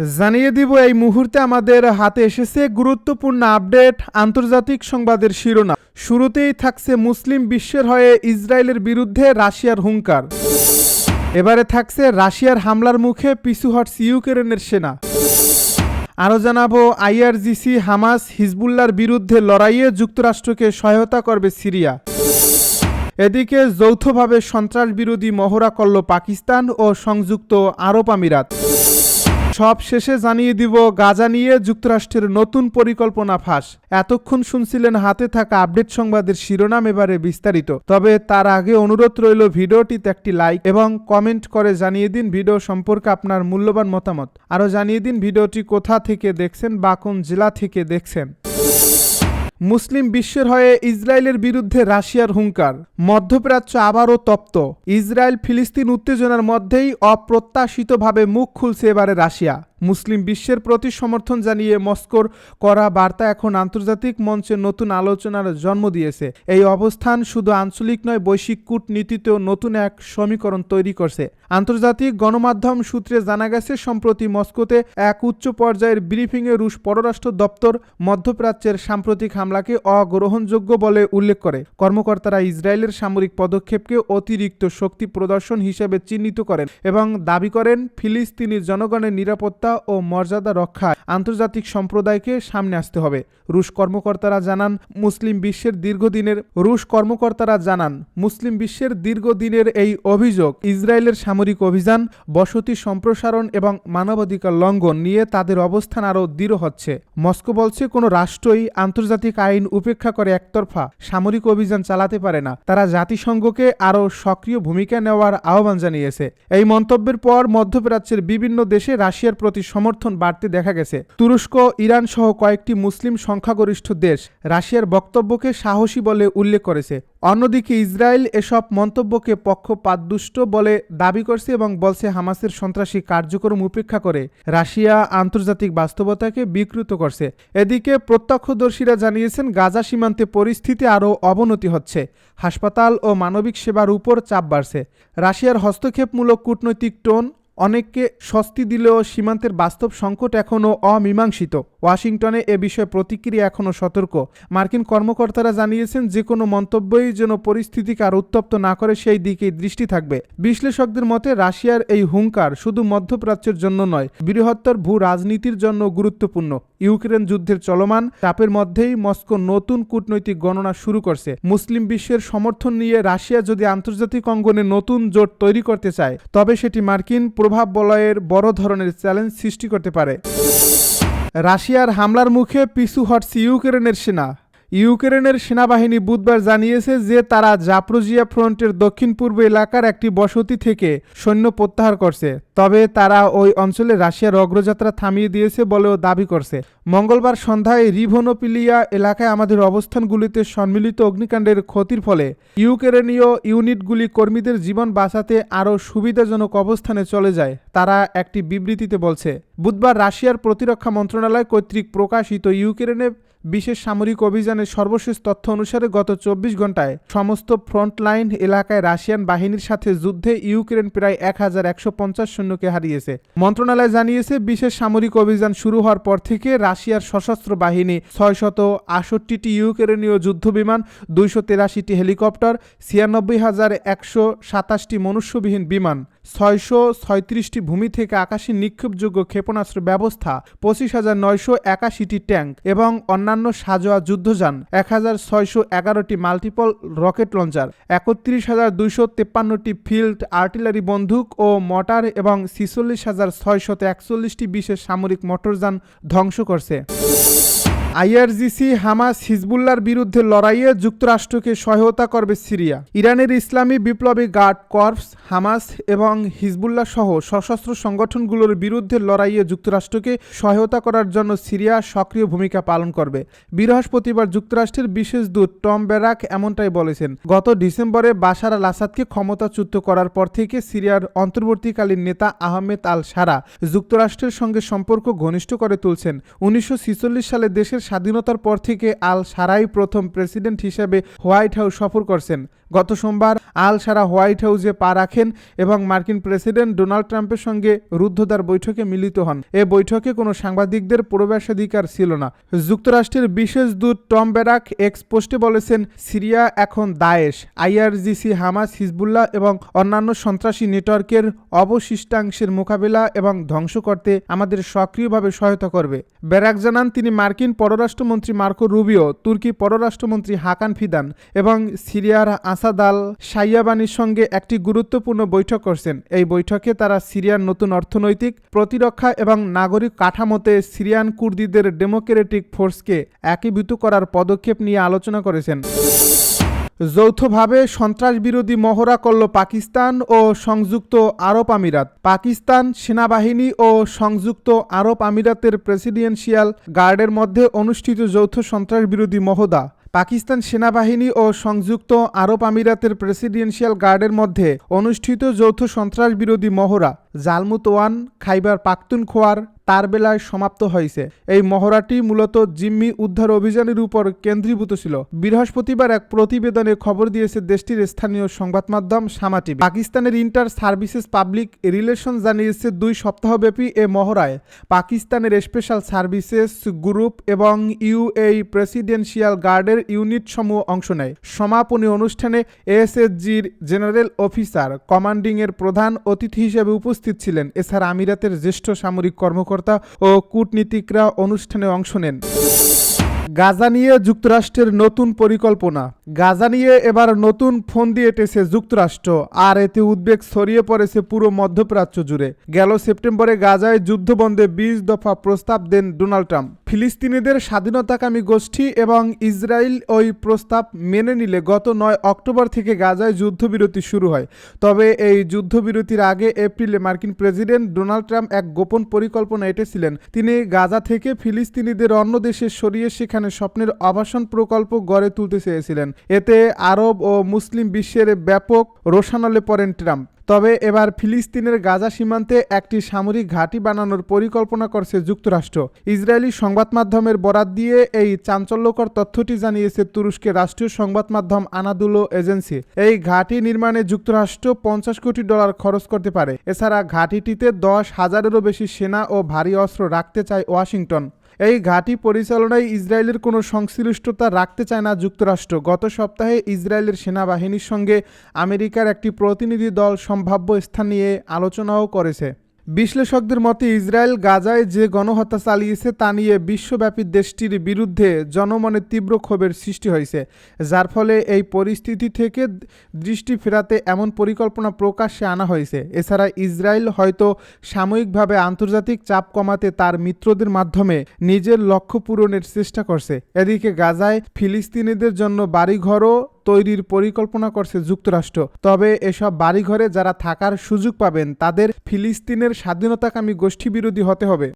জানিয়ে দিব, এই মুহূর্তে আমাদের হাতে এসেছে গুরুত্বপূর্ণ আপডেট, আন্তর্জাতিক সংবাদের শিরোনাম। শুরুতেই থাকছে মুসলিম বিশ্বের হয়ে ইসরায়েলের বিরুদ্ধে রাশিয়ার হুঙ্কার। এবারে থাকছে রাশিয়ার হামলার মুখে পিছু হটস ইউক্রেনের সেনা। আরও জানাব, আইআরজিসি, হামাস হিজবুল্লার বিরুদ্ধে লড়াইয়ে যুক্তরাষ্ট্রকে সহায়তা করবে সিরিয়া। এদিকে যৌথভাবে সন্ত্রাস বিরোধী মহড়া করল পাকিস্তান ও সংযুক্ত আরব আমিরাত। সব শেষে জানিয়ে দিব, গাজা নিয়ে যুক্তরাষ্ট্রের নতুন পরিকল্পনা ফাঁস। এতক্ষণ শুনছিলেন হাতে থাকা আপডেট সংবাদের শিরোনাম এবারে বিস্তারিত। তবে তার আগে অনুরোধ রইল ভিডিওটিতে একটি লাইক এবং কমেন্ট করে জানিয়ে দিন ভিডিও সম্পর্কে আপনার মূল্যবান মতামত। আরও জানিয়ে দিন ভিডিওটি কোথা থেকে দেখছেন বা কোন জেলা থেকে দেখছেন। মুসলিম বিশ্বের হয়ে ইসরায়েলের বিরুদ্ধে রাশিয়ার হুঙ্কার। মধ্যপ্রাচ্য আবারও তপ্ত। ইসরায়েল ফিলিস্তিন উত্তেজনার মধ্যেই অপ্রত্যাশিতভাবে মুখ খুলছে এবারে রাশিয়া। মুসলিম বিশ্বের প্রতি সমর্থন জানিয়ে মস্কোর করা বার্তা এখন আন্তর্জাতিক মঞ্চে নতুন আলোচনার জন্ম দিয়েছে। এই অবস্থান শুধু আঞ্চলিক নয়, বৈশ্বিক কূটনীতিতেও নতুন এক সমীকরণ তৈরি করছে। আন্তর্জাতিক গণমাধ্যম সূত্রে জানা গেছে, সম্প্রতি মস্কোতে এক উচ্চ পর্যায়ের ব্রিফিংয়ে রুশ পররাষ্ট্র দপ্তর মধ্যপ্রাচ্যের সাম্প্রতিক হামলাকে অগ্রহণযোগ্য বলে উল্লেখ করে। কর্মকর্তারা ইসরায়েলের সামরিক পদক্ষেপকে অতিরিক্ত শক্তি প্রদর্শন হিসেবে চিহ্নিত করেন এবং দাবি করেন, ফিলিস্তিনি জনগণের নিরাপত্তা ও মর্যাদা রক্ষায় আন্তর্জাতিক সম্প্রদায়কে সামনে আসতে হবে। রুশ কর্মকর্তারা জানান, মুসলিম বিশ্বের দীর্ঘদিনের, রুশ কর্মকর্তারা জানান, মুসলিম বিশ্বের দীর্ঘদিনের এই অভিযোগ ইসরায়েলের সামরিক অভিযান, বসতি সম্প্রসারণ এবং মানবাধিকার লঙ্ঘন নিয়ে তাদের অবস্থান আরও দৃঢ় হচ্ছে। মস্কো বলছে, কোনো রাষ্ট্রই আন্তর্জাতিক আইন উপেক্ষা করে একতরফা সামরিক অভিযান চালাতে পারে না। তারা জাতিসংঘকে আরও সক্রিয় ভূমিকা নেওয়ার আহ্বান জানিয়েছে। এই মন্তব্যের পর মধ্যপ্রাচ্যের বিভিন্ন দেশে রাশিয়ার প্রতি সমর্থন বাড়তে দেখা গেছে। তুরস্ক, ইরান সহ কয়েকটি মুসলিম সংখ্যাগরিষ্ঠ দেশ রাশিয়ার বক্তব্যকে সাহসী বলে উল্লেখ করেছে। অন্যদিকে ইসরায়েল এসব মন্তব্যকে পক্ষপাতদুষ্ট বলে দাবি করছে এবং বলছে হামাসের সন্ত্রাসী কার্যক্রম উপেক্ষা করে রাশিয়া আন্তর্জাতিক বাস্তবতাকে বিকৃত করছে। এদিকে প্রত্যক্ষদর্শীরা জানিয়েছেন, গাজা সীমান্তে পরিস্থিতি আরও অবনতি হচ্ছে। হাসপাতাল ও মানবিক সেবার উপর চাপ বাড়ছে। রাশিয়ার হস্তক্ষেপমূলক কূটনৈতিক টোন অনেককে স্বস্তি দিলেও সীমান্তের বাস্তব সংকট এখনও অমীমাংসিত। ওয়াশিংটনে এ বিষয়ে প্রতিক্রিয়া এখনও সতর্ক। মার্কিন কর্মকর্তারা জানিয়েছেন যে কোনো মন্তব্যই যেন পরিস্থিতিকে আর উত্তপ্ত না করে, সেই দিকেই দৃষ্টি থাকবে। বিশ্লেষকদের মতে, রাশিয়ার এই হুঙ্কার শুধু মধ্যপ্রাচ্যের জন্য নয়, বৃহত্তর ভূ রাজনীতির জন্য গুরুত্বপূর্ণ। ইউক্রেন যুদ্ধের চলমান চাপের মধ্যেই মস্কো নতুন কূটনৈতিক গণনা শুরু করছে। মুসলিম বিশ্বের সমর্থন নিয়ে রাশিয়া যদি আন্তর্জাতিক অঙ্গনে নতুন জোট তৈরি করতে চায়, তবে সেটি মার্কিন প্রভাব বলয়ের বড় ধরনের চ্যালেঞ্জ সৃষ্টি করতে পারে। রাশিয়ার হামলার মুখে পিছু হটছে ইউক্রেনের সেনা। ইউক্রেনের সেনাবাহিনী বুধবার জানিয়েছে যে তারা জাপ্রোজিয়া ফ্রন্টের দক্ষিণ পূর্ব এলাকার একটি বসতি থেকে সৈন্য প্রত্যাহার করছে, তবে তারা ওই অঞ্চলে রাশিয়ার অগ্রযাত্রা থামিয়ে দিয়েছে বলেও দাবি করছে। মঙ্গলবার সন্ধ্যায় রিভোনোপিলিয়া এলাকায় আমাদের অবস্থানগুলিতে সম্মিলিত অগ্নিকাণ্ডের ক্ষতির ফলে ইউক্রেনীয় ইউনিটগুলি কর্মীদের জীবন বাঁচাতে আরও সুবিধাজনক অবস্থানে চলে যায়, তারা একটি বিবৃতিতে বলছে। বুধবার রাশিয়ার প্রতিরক্ষা মন্ত্রণালয় কর্তৃক প্রকাশিত ইউক্রেনে বিশেষ সামরিক অভিযানের সর্বশেষ তথ্য অনুসারে গত চব্বিশ ঘন্টায় সমস্ত ফ্রন্টলাইন এলাকায় রাশিয়ান বাহিনীর সাথে যুদ্ধে ইউক্রেন প্রায় এক হাজার একশো পঞ্চাশ সৈন্যকে হারিয়েছে। মন্ত্রণালয় জানিয়েছে, বিশেষ সামরিক অভিযান শুরু হওয়ার পর থেকে রাশিয়ার সশস্ত্র বাহিনী ছয়শত আষট্টিটি ইউক্রেনীয় যুদ্ধবিমান, দুইশো তেরাশিটি হেলিকপ্টার, ছিয়ানব্বই হাজার একশো সাতাশটি মনুষ্যবিহীন বিমান ছয়শো ছয়ত্রিশটি ভূমি থেকে আকাশী নিক্ষেপযোগ্য ক্ষেপণাস্ত্র ব্যবস্থা, পঁচিশ হাজার নয়শো একাশিটি ট্যাঙ্ক এবং অন্যান্য সাজোয়া যুদ্ধযান, এক হাজার ছয়শো এগারোটি মাল্টিপল রকেট লঞ্চার, একত্রিশ হাজার দুইশো তেপ্পান্নটি ফিল্ড আর্টিলারি বন্দুক ও মটার এবং ছিচল্লিশ হাজার ছয়শত একচল্লিশটি বিশেষ সামরিক মোটরযান ধ্বংস করছে। আইআরজিসি, হামাস হিজবুল্লার বিরুদ্ধে লড়াইয়ে যুক্তরাষ্ট্রকে সহায়তা করবে সিরিয়া। ইরানের ইসলামী বিপ্লবী গার্ড কর্পস, হামাস এবং হিজবুল্লাহ সহ সশস্ত্র সংগঠনগুলোর বিরুদ্ধে লড়াইয়ে যুক্তরাষ্ট্রকে সহায়তা করার জন্য সিরিয়া সক্রিয় ভূমিকা পালন করবে। বৃহস্পতিবার যুক্তরাষ্ট্রের বিশেষ দূত টম ব্যারাক এমনটাই বলেছেন, গত ডিসেম্বরে বাশার আল আসাদকে ক্ষমতাচ্যুত করার পর থেকে সিরিয়ার অন্তর্বর্তীকালীন নেতা আহমেদ আল সারা যুক্তরাষ্ট্রের সঙ্গে সম্পর্ক ঘনিষ্ঠ করে তুলছেন। উনিশশো ছেচল্লিশ সালে দেশের স্বাধীনতার পর থেকে আল সারাই প্রথম প্রেসিডেন্ট হিসেবে হোয়াইট হাউস সফর করছেন। গত সোমবার আল সারা হোয়াইট হাউসে পা রাখেন এবং মার্কিন প্রেসিডেন্ট ডোনাল্ড ট্রাম্পের সঙ্গে রুদ্ধদ্বার বৈঠকে মিলিত হন। এ বৈঠকে কোনো সাংবাদিকদের প্রবেশাধিকার ছিল না। যুক্তরাষ্ট্রের বিশেষ দূত টম ব্যারাক এক্স পোস্টে বলেছেন, সিরিয়া এখন দায়েশ। আইআরজিসি, হামাস, হিজবুল্লাহ এবং অন্যান্য সন্ত্রাসী নেটওয়ার্কের অবশিষ্টাংশের মোকাবিলা এবং ধ্বংস করতে আমাদের সক্রিয়ভাবে সহায়তা করবে। ব্যারাক জানান, তিনি মার্কিন পররাষ্ট্রমন্ত্রী মার্কো রুবিও, তুর্কি পররাষ্ট্রমন্ত্রী হাকান ফিদান এবং সিরিয়ার আসাদ আল সাইয়াবানির সঙ্গে একটি গুরুত্বপূর্ণ বৈঠক করছেন। এই বৈঠকে তারা সিরিয়ার নতুন অর্থনৈতিক প্রতিরক্ষা এবং নাগরিক কাঠামোতে সিরিয়ান কুর্দিদের ডেমোক্রেটিক ফোর্সকে একীভূত করার পদক্ষেপ নিয়ে আলোচনা করেছেন। যৌথভাবে সন্ত্রাস বিরোধী মহড়া করল পাকিস্তান ও সংযুক্ত আরব আমিরাত। পাকিস্তান সেনাবাহিনী ও সংযুক্ত আরব আমিরাতের প্রেসিডেন্সিয়াল গার্ডের মধ্যে অনুষ্ঠিত যৌথ সন্ত্রাস বিরোধী পাকিস্তান সেনাবাহিনী ও সংযুক্ত আরব আমিরাতের প্রেসিডেন্সিয়াল গার্ডের মধ্যে অনুষ্ঠিত যৌথ সন্ত্রাস বিরোধী মহড়া। জালমুত ওয়ান খাইবার পাখতুনখোয়ার তার বেলায় সমাপ্ত হয়েছে। এই মহড়াটি মূলত জিম্মি উদ্ধার অভিযানের উপর কেন্দ্রীভূত ছিল। বৃহস্পতিবার এক প্রতিবেদনে খবর দিয়েছে দেশটির স্থানীয় সংবাদ মাধ্যম সামা টিভি। পাকিস্তানের ইন্টার সার্ভিসেস পাবলিক রিলেশন জানিয়েছে, দুই সপ্তাহব্যাপী এ মহড়ায় পাকিস্তানের স্পেশাল সার্ভিসেস গ্রুপ এবং ইউএই প্রেসিডেন্সিয়াল গার্ডের ইউনিট সমূহ অংশ নেয়। সমাপনী অনুষ্ঠানে এসএসজির জেনারেল অফিসার কমান্ডিং এর প্রধান অতিথি হিসেবে উপস্থিত ছিলেন। এছাড়া আমিরাতের জ্যেষ্ঠ সামরিক কর্মকর্তা ও কূটনীতিকরা অনুষ্ঠানে অংশ নেন। গাজা নিয়ে যুক্তরাষ্ট্রের নতুন পরিকল্পনা। গাজা নিয়ে এবার নতুন ফোন দিয়ে এটেছে যুক্তরাষ্ট্র, আর এতে উদ্বেগ ছড়িয়ে পড়েছে পুরো মধ্যপ্রাচ্য জুড়ে। গেল সেপ্টেম্বরে গাজায় যুদ্ধবন্ধে বিশ দফা প্রস্তাব দেন ডোনাল্ড ট্রাম্প। ফিলিস্তিনিদের স্বাধীনতাকামী গোষ্ঠী এবং ইসরায়েল ওই প্রস্তাব মেনে নিলে গত নয় অক্টোবর থেকে গাজায় যুদ্ধবিরতি শুরু হয়। তবে এই যুদ্ধবিরতির আগে এপ্রিলে মার্কিন প্রেসিডেন্ট ডোনাল্ড ট্রাম্প এক গোপন পরিকল্পনা এঁটেছিলেন। তিনি গাজা থেকে ফিলিস্তিনিদের অন্য দেশে সরিয়ে সেখানে স্বপ্নের আবাসন প্রকল্প গড়ে তুলতে চেয়েছিলেন। এতে আরব ও মুসলিম বিশ্বের ব্যাপক রোশানলে পড়েন ট্রাম্প। তবে এবার ফিলিস্তিনের গাজা সীমান্তে একটি সামরিক ঘাঁটি বানানোর পরিকল্পনা করছে যুক্তরাষ্ট্র। ইসরায়েলি সংবাদ মাধ্যমের বরাত দিয়ে এই চাঞ্চল্যকর তথ্যটি জানিয়েছে তুরস্কের রাষ্ট্রীয় সংবাদ মাধ্যম আনাদুলো এজেন্সি। এই ঘাঁটি নির্মাণে যুক্তরাষ্ট্র পঞ্চাশ কোটি ডলার খরচ করতে পারে। এছাড়া ঘাঁটিটিতে দশ হাজারেরও বেশি সেনা ও ভারী অস্ত্র রাখতে চায় ওয়াশিংটন। এই ঘাঁটি পরিচালনায় ইসরায়েলের কোনো সংশ্লিষ্টতা রাখতে চায় না যুক্তরাষ্ট্র। গত সপ্তাহে ইসরায়েলের সেনাবাহিনীর সঙ্গে আমেরিকার একটি প্রতিনিধি দল সম্ভাব্য স্থান নিয়ে আলোচনাও করেছে। বিশ্লেষকদের মতে, ইসরায়েল গাজায় যে গণহত্যা চালিয়েছে তা নিয়ে বিশ্বব্যাপী দেশটির বিরুদ্ধে জনমনে তীব্র ক্ষোভের সৃষ্টি হয়েছে, যার ফলে এই পরিস্থিতি থেকে দৃষ্টি ফেরাতে এমন পরিকল্পনা প্রকাশ্যে আনা হয়েছে। এছাড়া ইসরায়েল হয়তো সাময়িকভাবে আন্তর্জাতিক চাপ কমাতে তার মিত্রদের মাধ্যমে নিজের লক্ষ্য পূরণের চেষ্টা করছে। এদিকে গাজায় ফিলিস্তিনিদের জন্য বাড়িঘরও তৈরির পরিকল্পনা করছে যুক্তরাষ্ট্র। তবে এসব বাড়িঘরে যারা থাকার সুযোগ পাবেন, তাদের ফিলিস্তিনের স্বাধীনতাকামী গোষ্ঠী বিরোধী হতে হবে।